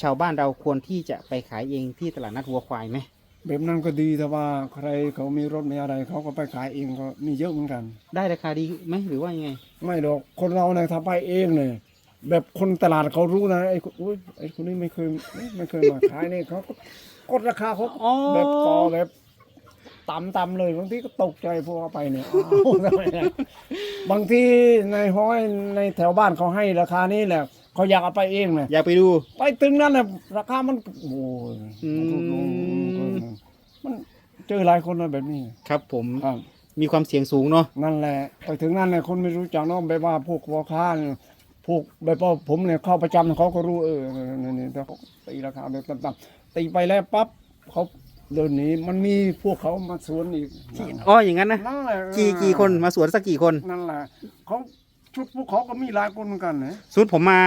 ชาวบ้านเราควรที่จะไปขายเองที่ตลาดนัดวัวควายไหมแบบนั้นก็ดีแต่ว่าใครเขามีรถมีอะไรเขาก็ไปขายเองก็มีเยอะเหมือนกัน ได้ราคาดีไหมหรือว่ายังไง ไม่หรอกคนเราเนี่ยถ้าไปเองเนี่ยแบบคนตลาดเขารู้นะไอ้คนอุ๊ยไอ้คนนี้ไม่เคยไม่เคยมาขายนี่เขาก็กดราคาเขาอ๋อ แบบต่อแบบต่ำต่ำๆเลยบางทีก็ตกใจพวกเขาไปเนี่ยอ้าวทำไมอะบางทีในห้อยในแถวบ้านเขาให้ราคานี้แหละ เขาอยากเอาไปเองเนี่ยอยากไปดู ไปถึงนั้นน่ะราคามันโอ้ยอืมมันถูกลงมันเจอหลายคนนะแบบนี้ครับผมครับ มีความเสี่ยงสูงเนาะนั่นแหละ ไปถึงนั่นเนี่ยคนไม่รู้จักเน้องแบบว่าพวกพ่อค้าเนี่ยพวกแบบว่าผมเนี่ยเข้าประจำเขาก็รู้เออนี่นี่แต่เขาตีราคาแบบต่ำๆตีไปแล้วปั๊บเขาเดินหนีมันมีพวกเขามาสวนอีกที่อ๋ออย่างนั้นนะนั่นแหละกี่กี่คนมาสวนสักกี่คน นั่นแหละเขา ชุดพวกเขาก็มีหลายคนเหมือนกันนะสุดผมมา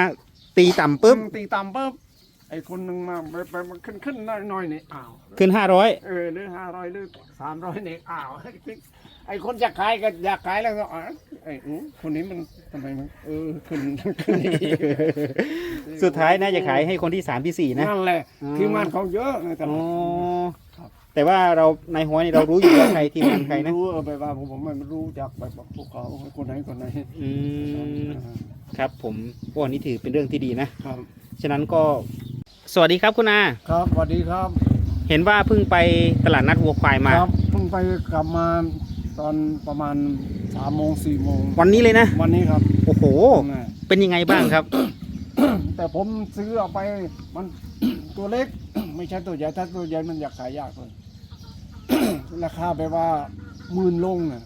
ตีต่ำปุ๊บ ตีต่ำปุ๊บไอ้คนหนึ่งมาไปไปมาขึ้นขึ้นหน่อยๆนี่อ้าวขึ้นห้าร้อยเออหรือห้าร้อยหรือสามร้อยเนี่ยอ้าวไอ้คนจะขายก็อยากขายแล้วก็อ๋อไอ้อู้คนนี้มันทำไมมันเออขึ้นขึ้นอีกสุดท้ายน่าจะขายให้คนที่สามที่สี่นะนั่นแหละอ๋อทีมงานเขาเยอะในตอ๋ลาอดครับ แต่ว่าเราในหัวนี่เรารู้อยู่ว่าใครทีมงานใครนะ รู้เออไปว่าผมผมไม่รู้จักแบบพวกเขาคนไหนคนไหนอืมครับผมโอ้อันนี้ถือเป็นเรื่องที่ดีนะ ครับฉะนั้นก็สวัสดีครับคุณอา ครับสวัสดีครับเห็นว่าเพิ่งไปตลาดนัดวัวควายมา ครับเพิ่งไปกลับมาตอนประมาณสามโมงสี่โมงวันนี้เลยนะ วันนี้ครับโอ้โหนะเป็นยังไงบ้างครับ แต่ผมซื้อเอาไปมัน ตัวเล็ก ไม่ใช่ตัวใหญ่ถ้าตัวใหญ่มันอยากขายยากเลย ราคาไปว่าหมื่นลงน่ะ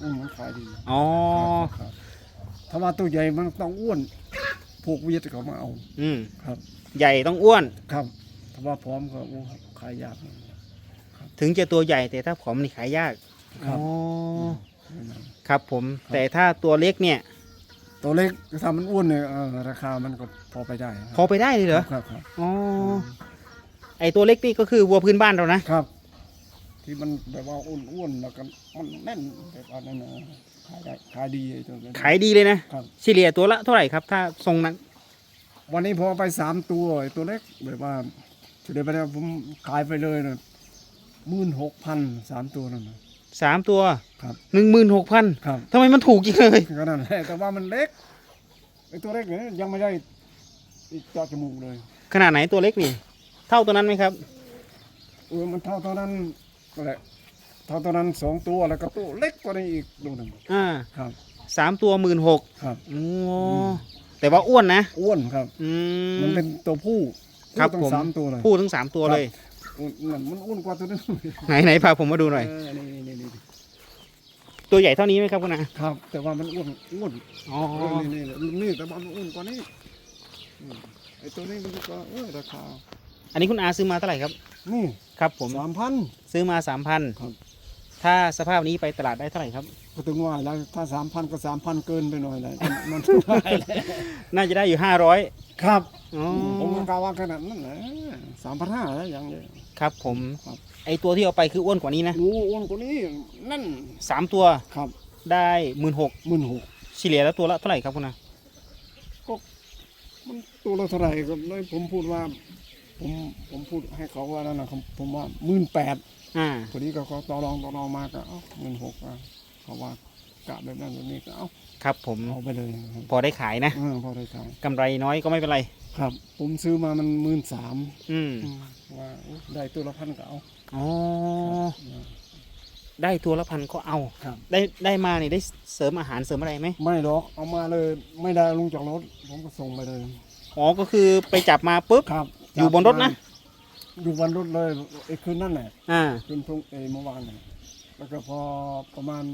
อืมมันขายดีอ๋อครับถ้าว่าตัวใหญ่มันต้องอ้วนพวกเวียดเขามาเอา อืมครับ ใหญ่ต้องอ้วน ครับถ้าว่าพร้อมก็โอ้ขายยากถึงจะตัวใหญ่แต่ถ้าผอมนี่ขายยากครับ อ๋อครับผม แต่ถ้าตัวเล็กเนี่ย ตัวเล็กถ้ามันอ้วนเนี่ยเออราคามันก็พอไปได้ครับพอไปได้เลยเหรอครับครับอ๋อไอตัวเล็กนี่ก็คือวัวพื้นบ้านเรานะ ครับ ที่มันแบบว่าอ้วนๆแล้วก็มันแน่นแบบว่านั้นนะขายได้ขายดีไอ้ตัวนั้น ขายดีเลยนะครับ เฉลี่ยตัวละเท่าไหร่ครับ ถ้าทรงนั้น วันนี้พอไปสามตัวไอ้ตัวเล็กแบบว่าจุดเดียวไปแล้วผมขายไปเลยนะหมื่นหกพันสามตัวนั่นนะ สามตัวครับ หนึ่งหมื่นหกพันครับทำไมมันถูกจริงเลย ก็นั่นแหละแต่ว่ามันเล็กไอ้ตัวเล็กเนี่ยยังไม่ได้เจาะจมูกเลยขนาดไหนตัวเล็กนี่ เท่าตัวนั้นไหมครับ เออมันเท่าเท่านั้น ก็แหละเท่าเท่านั้นสองตัวแล้วก็ตัวเล็กกว่านี้อีกตัวหนึ่งอ่าครับ สามตัวหมื่นหกครับ โอ้แต่ว่าอ้วนนะ อ้วนครับ อืมันมเป็นตัวผู้ครับผู้ผตั้มงสามตัวเลย พูดทั้งสามตัวเลย อ้วนนั่นมันอ้วนกว่าตัวนึงไหนไหนพาผมมาดูหน่อย เออนี่นี่นี่ตัวใหญ่เท่านี้ไหมครับคุณอาครับ แต่ว่ามันอ้วนอ้วนอ๋อเออนี่นี่นี่แต่ว่ามันอ้วนกว่านี้อืมไอ้ตัวนี้มันก็เออราคา อันนี้คุณอาซื้อมาเท่าไหร่ครับ นี่ครับ ผมสามพัน ซื้อมาสามพันครับ ถ้าสภาพนี้ไปตลาดได้เท่าไหร่ครับ ก็ถึงว่าแล้วถ้าสามพันก็สามพันเกินไปหน่อยเลยมันน่าจะได้อยู่ห้าร้อยครับอ๋อผมก็กล่าวว่าขนาดนั้นนะสามพันห้าแล้วอย่างเดียว ครับผม ครับ ไอตัวที่เอาไปคืออ้วนกว่านี้นะโอ้อ้วนกว่านี้นั่นสามตัวครับได้หมื่นหกหมื่นหกเฉลี่ยแล้วตัวละเท่าไหร่ครับคุณอามันตัวละเท่าไหร่ก็เลยผมพูดว่า ผมผมพูดให้เขาว่านั่นนะผมผมว่าหมื่นแปดอ่า พอดีก็เขาต่อรองต่อรองมาก็เอ้าหมื่นหกอะเขาว่ากะแบบนั้นแบบนี้ก็เอ้าครับผมเอาไปเลยครับพอได้ขายนะเออพอได้ขายกำไรน้อยก็ไม่เป็นไร ครับ ผมซื้อมามันหมื่นสามอืมว่าโอ้ได้ตัวละพันก็เอาอ๋อ ได้ตัวละพันก็เอา ครับ ได้ได้มาเนี่ยได้เสริมอาหารเสริมอะไรไหมไม่หรอกเอามาเลย ไม่ได้ลงจากรถ ผมก็ส่งไปเลย อ๋อ ก็คือไปจับมาปุ๊บ ครับ อยู่บนรถนะ อยู่บนรถเลยไอ้คืนนั่นแหละอ่า คืนพรุ่งเอ้ยเมื่อวานน่ะแล้วก็พอประมาณ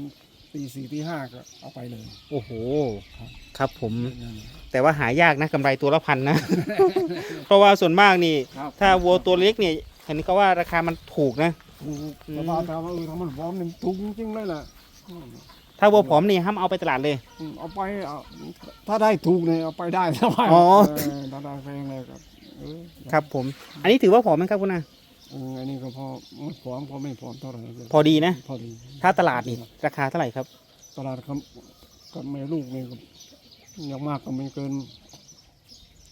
ตีสี่ตีห้าก็เอาไปเลย โอ้โห ครับ ครับผมนั่นแหละแต่ว่าหายากนะกำไรตัวละพันนะ เพราะว่าส่วนมากนี่ ครับถ้าวัวตัวเล็กเนี่ยเห็นเขาว่าราคามันถูกนะ ถูกแต่ว่าถามว่าเออถ้ามันพร้อมนี่ถูกจริงๆเลยแหละอืมถ้าวัวผอมนี่ห้ามเอาไปตลาดเลย อืมเอาไปเอาถ้าได้ถูกเนี่ยเอาไปได้ถ้าว่าอ๋อ เออถ้าได้แพงเลยครับเออครับ ผม อันนี้ถือว่าผอมไหมครับคุณอาเอออันนี้ก็พอไม่พร้อมก็ไม่พร้อมเท่าไหร่เลยพอดีนะ พอดีถ้าตลาดนี่ราคาเท่าไหร่ครับ ตลาดครับกับแม่ลูกนี่ก็อย่างมากก็ไม่เกิน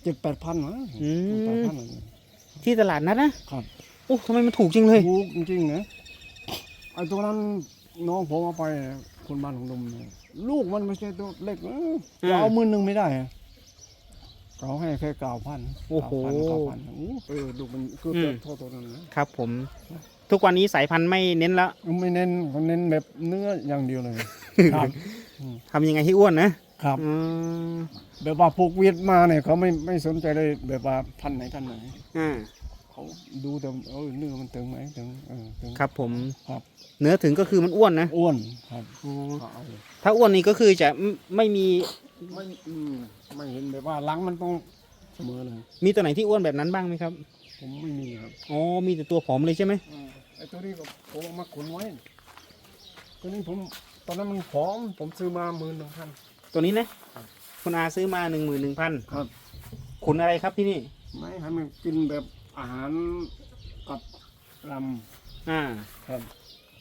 เจ็ดแปดพันนะอืม แปดพันที่ตลาดนัดนะครับโอ้ทำไมมันถูกจริงเลย ถูกจริงๆนะไอ้ตัวนั้นน้องผมเอาไปคนบ้านของดมเนี่ยลูกมันไม่ใช่ตัวเล็กนะจะเอาหมื่นหนึ่งไม่ได้อะ เขาให้แค่เก้าพันโอ้โห เก้าพันเออดูมันคืออืมโทษตัวนั้นนะครับผม ทุกวันนี้สายพันธุ์ไม่เน้นแล้ว ไม่เน้นเขาเน้นแบบเนื้ออย่างเดียวเลยครับทำยังไงให้อ้วนนะครับอืมแบบว่าพวกเวียดมาเนี่ยเขาไม่ไม่สนใจเลยแบบว่าพันธุ์ไหนพันธุ์ไหนอ่าเขาดูแต่เออเนื้อมันตึงไหมตึงเออตึงครับผมครับ เนื้อถึงก็คือมันอ้วนนะอ้วนครับอ๋อเขาเอาถ้าอ้วนนี่ก็คือจะไม่ไม่มี ไม่อืมไม่เห็นแบบว่าหลังมันต้องเสมอเลย มีตัวไหนที่อ้วนแบบนั้นบ้างไหมครับผมไม่มีครับอ๋อมีแต่ตัวผอมเลยใช่ไหมไอ้ตัวนี้ก็ผมเอามาขนไว้ ตัวนี้ผมตอนนั้นมันผอม ผมซื้อมาหมื่นหนึ่งพัน ตัวนี้นะคุณอาซื้อมาหนึ่งหมื่นหนึ่งพันครับ ขุนอะไรครับที่นี่ ไม่ให้มันกินแบบอาหารกับลอ่าำครับ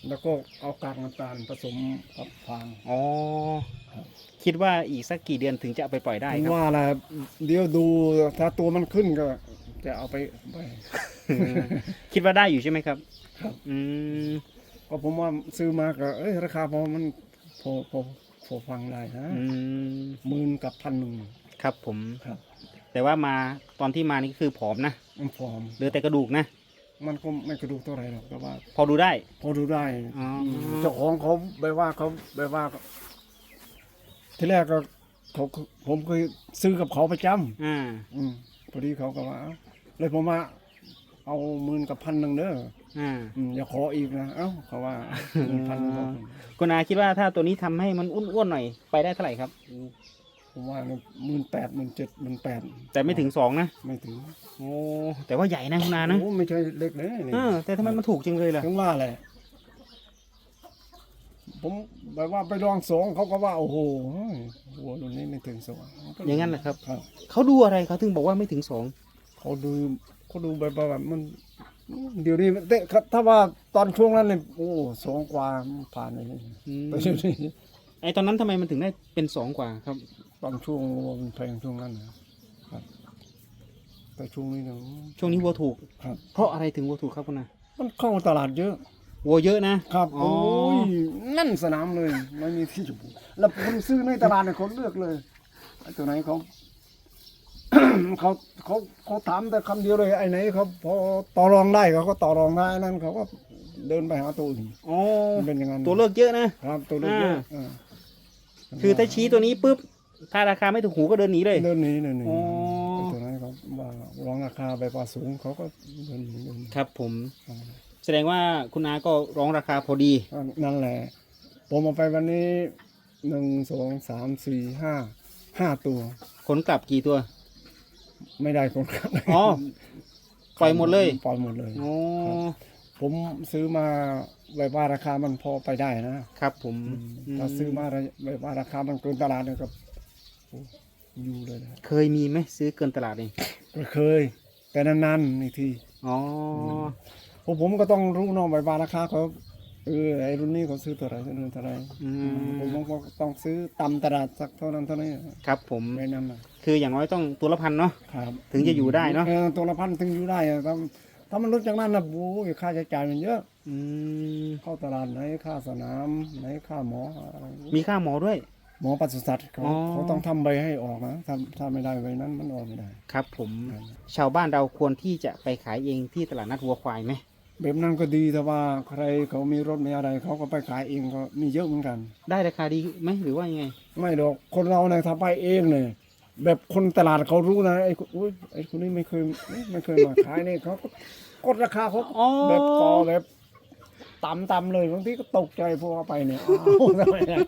แล้วก็เอากากน้ำตาลผสมกับฟาง อ๋อ ครับคิดว่าอีกสักกี่เดือนถึงจะเอาไปปล่อยได้ครับ ว่าอะไรเดี๋ยวดูถ้าตัวมันขึ้นก็จะเอาไปไป คิดว่าได้อยู่ใช่ไหมครับครับ อืมก็ผมว่าซื้อมาก็เอ้ยราคาพอมันพอพอพอฟังได้นะอืมหมื่นกับพันหนึ่งครับผม ครับแต่ว่ามาตอนที่มานี่คือผอมนะมันฟอร์มเหลือแต่กระดูกนะ มันก็ไม่กระดูกเท่าไหรหรอกแต่ว่า พอดูได้ พอดูได้อ๋ออื มเจ้าของเขาแบบว่าเขาแบบว่า ที่แรกก็เขาผมเคยซื้อกับเขาประจอ่าำอืมพอดีเขาก็ว่าเอ้าเลยผมมาเอาหมื่นกับพันหนึ่งเด้ออ่า อืมอย่าขออีกนะเอ้าเขาว่าหมื่นพันก็คุณอาคิดว่าถ้าตัวนี้ทำให้มันอ้วนๆหน่อยไปได้เท่าไหร่ครับ ผมว่าหมื่นแปดหมื่นเจ็ดหมื่นแปดแต่ไม่ถึงสองนะไม่ถึงโอ้แต่ว่าใหญ่นะคุณอานะโอ้ไม่ใช่เล็กเลยนี่เออแต่ทำไมมันถูกจริงเลยล่ะ ถึงว่าแหละ ผมแบบว่าไปลองสองเขาก็ว่าโอ้โหเฮ้ยหัวรุ่นนี้ไม่ถึงสองอย่างนั้นเหรอครับ ครับ เขาดูอะไรเขาถึงบอกว่าไม่ถึงสองเขาดูเขาดูแบบว่ามันเดี๋ยวนี้มันเตะถ้าว่าตอนช่วงนั้นเนี่ยโอ้สองกว่าผ่านเลยอืมแต่เดี๋ยวนี้ไอตอนนั้นทำไมมันถึงได้เป็นสองกว่าครับ ตอนช่วงมันแพงช่วงนั้นนะครับแต่ช่วงนี้เนี่ยช่วงนี้วัวถูก ครับ เพราะอะไรถึงวัวถูกครับคุณอามันเข้าตลาดเยอะ วัวเยอะนะ ครับอ๋อ โอ้ยนั่นสนามเลยไม่มีที่จะพูดแล้วคนซื้อในตลาดเนี่ยเขาเลือกเลยไอ้ตัวไหนเขา เขาเขาเขาถามแต่คำเดียวเลยไอ้ไหนเขาพอต่อรองได้เขาก็ต่อรองได้นั่นเขาก็เดินไปหาตัวอื่นอ๋อมันเป็นอย่างนั้นตัวเลือกเยอะนะ ครับตัวเลือกเยอะอ่าคือถ้าชี้ตัวนี้ปุ๊บ ถ้าราคาไม่ถูกหูก็เดินหนีเลย เดินหนีเดินหนีอ๋อ ไอ้ตัวนั้นเขาว่ารองราคาไปกว่าสูงเขาก็เดินหนีเดินหนี ครับผมอ่า แสดงว่าคุณอาก็ร้องราคาพอดี นั่นแหละ ผมเอาไปวันนี้หนึ่งสองสามสี่ห้าห้าตัว ขนกลับกี่ตัว ไม่ได้คนครับอ๋อปล่อยหมดเลย ปล่อยหมดเลยอ๋อผมซื้อมาแบบว่าราคามันพอไปได้นะครับผมถ้าซื้อมาแบบว่าราคามันเกินตลาดเนี่ยก็โอ้อยู่เลยนะเคยมีไหมซื้อเกินตลาดเองก็เคย แต่นานๆนี่ทีอ๋อ พวกผมก็ต้องรู้เนาะแบบว่าราคาเขาเออไอ้รุ่นนี้เขาซื้อเท่าไหร่ซื้อเท่าไหร่อืมผมก็ต้องซื้อตามตลาดสักเท่านั้นเท่านี้ครับผมไม่นั้นนะคืออย่างน้อยต้องตัวละพันเนาะครับถึงจะอยู่ได้เนอะออตัวละพันถึงอยู่ได้อะถ้าถ้ามันลดจากนั้นนะโอ้ยค่าใช้จ่ายมันเยอะ อืมเข้าตลาดไหนค่าสนามไหนค่าหมออะไรมีค่าหมอด้วย หมอปศุสัตว์เขาอ๋อ เขาต้องทำใบให้ออกนะถ้าถ้าไม่ได้ใบนั้นมันออกไม่ได้ ครับผมครับชาวบ้านเราควรที่จะไปขายเองที่ตลาดนัดวัวควายไหม แบบนั้นก็ดีแต่ว่าใครเขามีรถมีอะไรเขาก็ไปขายเองก็มีเยอะเหมือนกัน ได้ราคาดีไหมหรือว่ายังไง ไม่ดอกคนเราเนี่ยถ้าไปเองเนี่ยแบบคนตลาดเขารู้นะไอ้คนอุ้ยไอ้คนนี้ไม่เคยไม่เคยมาขายนี่เขาก็กดราคาเขาอ๋อ แบบต่อแบบต่ำต่ำเลยบางทีก็ตกใจพวกเอาไปเนี่ยอ้าวทำไมเนี่ย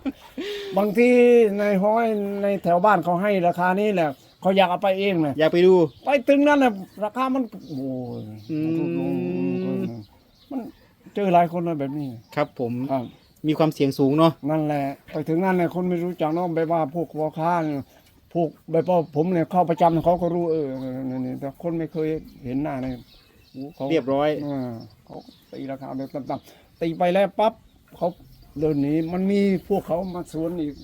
บางทีในห้อยในแถวบ้านเขาให้ราคานี้แหละ เขาอยากเอาไปเองเนี่ยอยากไปดู ไปถึงนั้นน่ะราคามันโอ้ยอืมมันลดลงมันเจอหลายคนนะแบบนี้ครับผม ครับ มีความเสี่ยงสูงเนาะ นั่นแหละไปถึงนั่นเนี่ยคนไม่รู้จักเนาะแบบว่าพวกพ่อค้าเนี่ยพวกแบบว่าผมเนี่ยเข้าประจำเขาก็รู้เออนี่นี่แต่คนไม่เคยเห็นหน้าเนี่ยโอ้ขาเรียบร้อย อ่าเขาตีราคาแบบต่ำๆตีไปแล้วปั๊บเขา เดินหนีมันมีพวกเขามาสวนอีก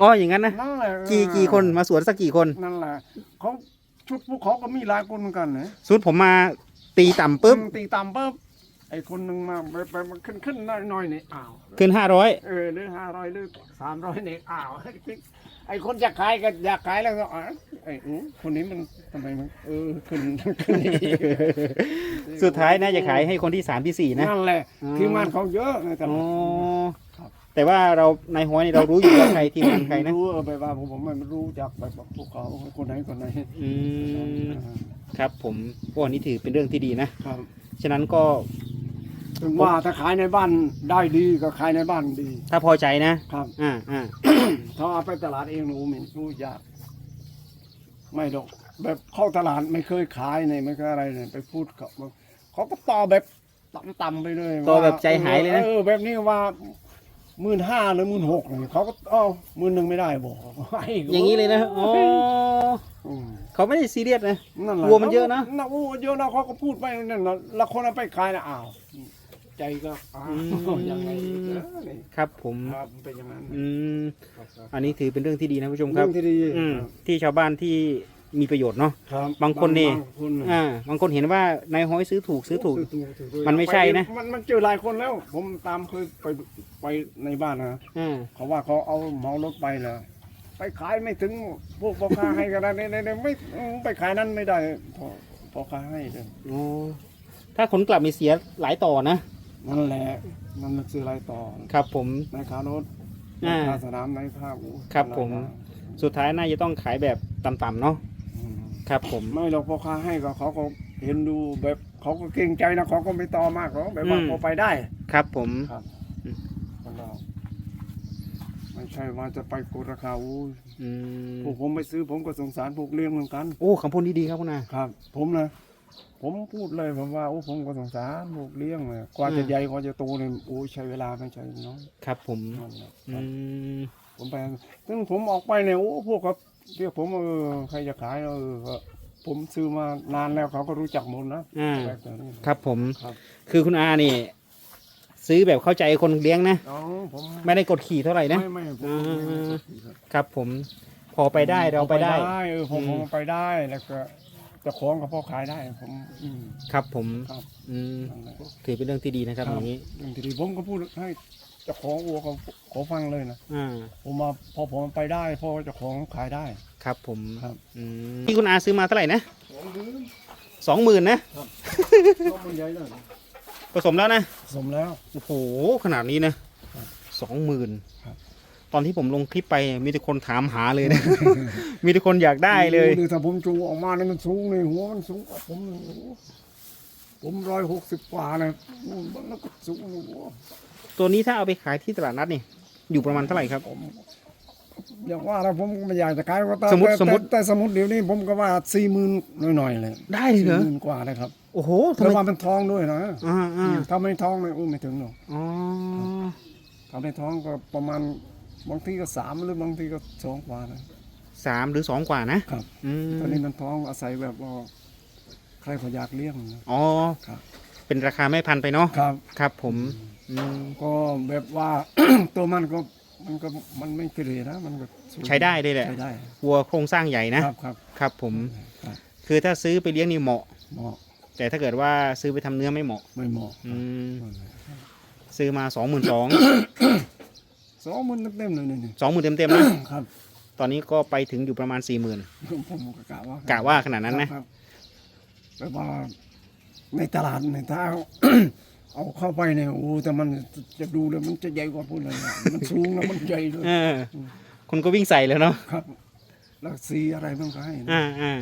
อ๋ออย่างนั้นนะนั่นแหละกี่กี่คนมาสวนสักกี่คนนั่นแหละเขาชุดพวกเขาก็มีหลายคนเหมือนกันนะสุดผมมาตีต่ำปุ๊บตีตามปุ๊บไอ้คนหนึ่งมาไปไปมันขึ้นขึ้นน้อยน้อยๆนี่อ้าวขึ้นห้าร้อยเออหรือห้าร้อยหรือสามร้อยนี่อ้าว ไอ้คนอยากขายก็อยากขายแล้วก็อ๋อไอ้อู้คนนี้มันทำไมมันเออขึ้นขึ้นอีกสุดท้ายน่าจะขายให้คนที่สามที่สี่นะ นั่นแหละอ๋อ ทีมงานเขาเยอะในตอ๋อลาดครับแต่ว่าเราในหัวนี่เรารู้อยู่ว่าใครทีมงานใครนะรู้เออไปว่าผมผมไม่รู้จักแบบพวกเขาคนไหนคนไหนอืมครับ ผมโอ้อันนี้ถือเป็นเรื่องที่ดีนะ ครับฉะนั้นก็ ถึงว่าถ้าขายในบ้านได้ดีก็ขายในบ้านดี ถ้าพอใจนะครับ อ่าอ่าถ้าเอาไปตลาดเองหนูไม่รู้ยากไม่หรอกแบบเข้าตลาดไม่เคยขายเนี่ยไม่เคยอะไรเนี่ยไปพูดเขาเขาก็ต่อแบบต่ำๆไปเลยต่อว่าแบบใจหายเลยนะเออแบบนี้ว่าหมื่นห้าหรือหมื่นหกเนี่ยเขาก็เอ้าหมื่นหนึ่งไม่ได้บอกให้อย่างนี้เลยนะอ๋ออืมเขาไม่ได้ซีเรียสนะนั่นแหละวัวมันเยอะนะนะวัวเยอะนะเขาก็พูดไปนั่นนะแล้วคนเอาไปขายนะอ้าว ใจก็อ้าวอืม ยังไงอีกนะนี่ครับผมครับมันเป็นอย่างนั้นอืมครับครับอันนี้ถือเป็นเรื่องที่ดีนะผู้ชมคเรื่รัอบงที่ดีอืมที่ชาวบ้านที่มีประโยชน์เนาะ ครับบางคนนี่ บางคนอ่าบางคนเห็นว่านายฮ้อยซื้อถูกซื้อถูก ซื้ถูซื้อถูกมันไม่ใช่นะ มันมันเจอหลายคนแล้ว ผมตามเคยไปไปในบ้านนะ อ่า เขาว่าเขาเอาเหมารถไปนะไปขายไม่ถึงพวกพ่อค้าให้กันนะเนี่ยเนี่ยไม่ไปขายนั้นไม่ได้พอพ่อค้าให้เลยอ๋อถ้าขนกลับมีเสียหลายต่อนะ นั่นแหละมันซื้ออะไรต่อครับผม ในขารถในอ่าขาสนามในข้าวครับผม สุดท้ายน่าจะต้องขายแบบต่ำๆเนาะอืมครับผม ไม่หรอกพ่อค้าให้ก็เขาก็เห็นดูแบบเขาก็เกรงใจนะเขาก็ไม่ต่อมากเขาแบบว่าอืม พอไปได้ ครับผม ครับอืมคนเราไม่ใช่ว่าจะไปกดราคาอู้ยอืมพวกผมไปซื้อผมก็สงสารพวกเลี้ยงเหมือนกัน โอ้คำพูดนี้ดีครับคุณอาครับ ผมนะ ผมพูดเลยผมว่าโอ้ผมก็สงสารพวกเลี้ยงเลยกว่าอืจะมใหญ่กว่าจะโตเนี่ยโอ้ยใช้เวลาไม่ใช่น้อยครับผมนั่นแหละอืมผมไปซึ่งผมออกไปเนี่ยโอ้พวกเขาเรียกผมเออใครจะขายเออก็ผมซื้อมานานแล้วเขาก็รู้จักหมดนะอ่าแบบนี้ครับผม ครับคือคุณอานี่ ซื้อแบบเข้าใจคนเลี้ยงนะอ๋อผมไม่ได้กดขี่เท่าไหร่นะ ไม่ไม่ผมอ่าไม่ได้ครับครับผม พอไปได้เราไปได้ เออผมอืมผมไปได้แล้วก็เจะของกับพ่อขายได้ผมอืม ครับผมครับ อืมนั่นแหละ ถือเป็นเรื่องที่ดีนะครับอย่างนี้เรื่องที่ดีผมก็พูดให้เจ้าของวัวเขาขอฟังเลยนะอ่าผมมาพอผมไปได้พ่อเจ้าของขายได้ครับผมครับอืมที่คุณอาซื้อมาเท่าไหร่นะสองหมื่นนะก็มันใหญ่แล้วผสมแล้วนะ สมแล้ว โอ้โหขนาดนี้นะครับสองหมื่นครับ ตอนที่ผมลงคลิปไปมีแต่คนถามหาเลยนะ มีแต่คนอยากได้เลย ดูถ้าผมจูงออกมาเนี่ยมันสูงเลยหัวมันสูงกว่าผมโอ้โหผมร้อยหกสิบกว่านะมันก็สูงหัวตัวนี้ถ้าเอาไปขายที่ตลาดนัดนี่ อยู่ประมาณเท่าไหร่ครับ ผมอย่างว่าแล้วผมก็ไม่อยากจะขายก็แต่สมมุติแต่สมมุติแต่แต่สมมติเดี๋ยวนี้ผมก็ว่าสี่หมื่นหน่อยๆเลยได้เลยเหรอสี่หมื่นกว่าเลยครับโอ้โหทำแล้ไมวว่ามันทองด้วยนะอ่าอ่าถ้าไม่ท้องเนี่ยอู้ไม่ถึงหรอก อ๋อถ้าไม่ท้องก็ประมาณ บางทีก็สามหรือบางทีก็สองกว่านะ สามหรือสองกว่านะครับ อืมตอนนี้มันท้องอาศัยแบบว่าใครเขาอยากเลี้ยงนะ อ๋อครับ เป็นราคาแม่พันธุ์ไปเนาะครับ ครับ ผมอืมก็แบบว่า ตัวมันก็มันก็มันไม่เกเรนะ มันก็สูงใช้ได้เลยแหละใช้ได้วัวโครงสร้างใหญ่นะครับครับครับ ผม ครับคือถ้าซื้อไปเลี้ยงนี่เหมาะ เหมาะแต่ถ้าเกิดว่าซื้อไปทำเนื้อไม่เหมาะ ไม่เหมาะอืม ซื้อมาสองหมื่นสอง สองหมื่นเต็มๆเลยนี่สองหมื่นเต็มๆนะครับ ตอนนี้ก็ไปถึงอยู่ประมาณสี่หมื่นผมก็กะว่ากะว่าขนาดนั้นนะครับแบบว่าในตลาดในถ้าเอาเข้าไปเนี่ยโอ้แต่มันจะดูแล้วมันจะใหญ่กว่าพูดเลยนะมันสูงแล้วมันใหญ่เลยเออคุณก็วิ่งใส่เลยเนาะครับแล้วสีอะไรมันก็ให้นะอ่าอ่า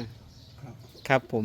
ครับครับผม